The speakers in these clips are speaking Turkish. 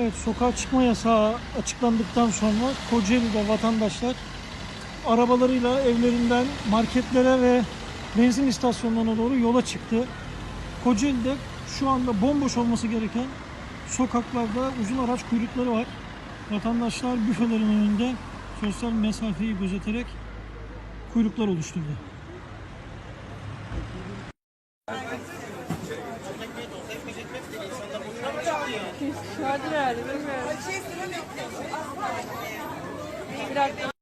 Evet, sokağa çıkma yasağı açıklandıktan sonra Kocaeli'de vatandaşlar arabalarıyla evlerinden marketlere ve benzin istasyonlarına doğru yola çıktı. Kocaeli'de şu anda bomboş olması gereken sokaklarda uzun araç kuyrukları var. Vatandaşlar büfelerin önünde sosyal mesafeyi gözeterek kuyruklar oluşturdu. Şu vardır herhalde bilmiyorum. Bir dakika.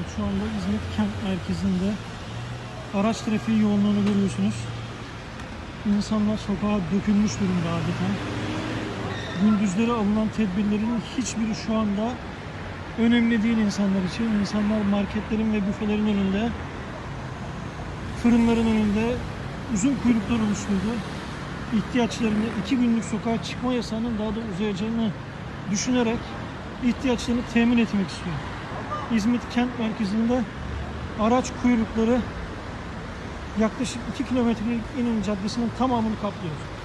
Evet, şu anda İzmit kent merkezinde araç trafiği yoğunluğunu görüyorsunuz. İnsanlar sokağa dökülmüş durumda adeta. Gündüzleri alınan tedbirlerin hiçbiri şu anda önemli değil insanlar için. İnsanlar marketlerin ve büfelerin önünde, fırınların önünde uzun kuyruklar oluşturdu. İhtiyaçlarını, iki günlük sokağa çıkma yasağının daha da uzayacağını düşünerek ihtiyaçlarını temin etmek istiyor. İzmit kent merkezinde araç kuyrukları yaklaşık 2 kilometrelik İnönü Caddesi'nin tamamını kaplıyor.